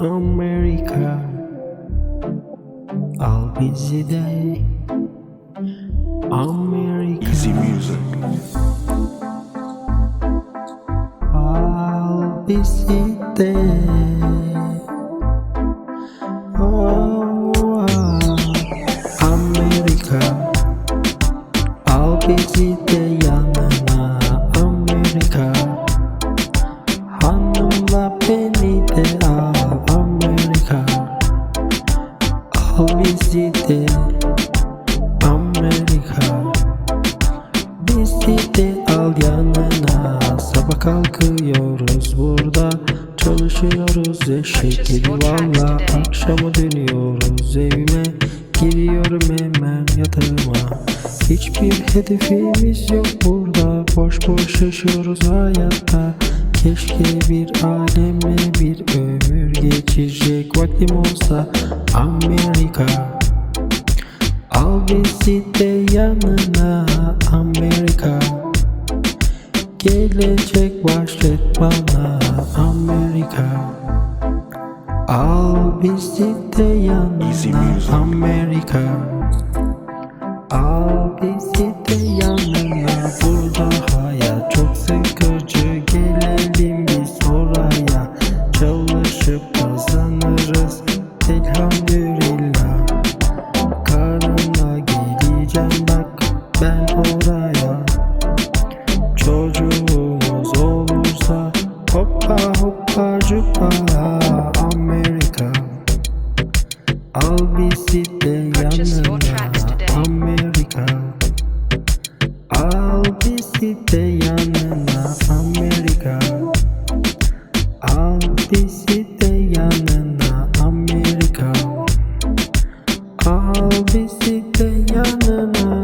Amerika. Al bizi de. Amerika. Easy music. Al bizi de. Oh, ah. Amerika. Al bizi de yanına Amerika. Hanımla beni Al bizi de Amerika. Bizi de al yanına. Sabah kalkıyoruz burada Çalışıyoruz. Eşek gibi valla Akşama dönüyoruz. Evime Giriyorum hemen yatağıma. Hiçbir hedefimiz yok burada. Boş boş yaşıyoruz hayatta. Keşke bir alemle bir ömür geçirecek vaktim olsa. Amerika Al bizi de yanına Amerika. Gelecek başlet bana Amerika. Al bizi de yanına. Amerika. Al bizi oraya Çocuğumuz olursa Hoppa hoppa cuppa Amerika Al bizi de yanına. Amerika Al bizi de yanına. Amerika Al bizi de yanına. Amerika Al bizi de yanına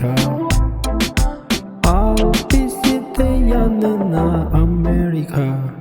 Amerika Al bizi de yanına Amerika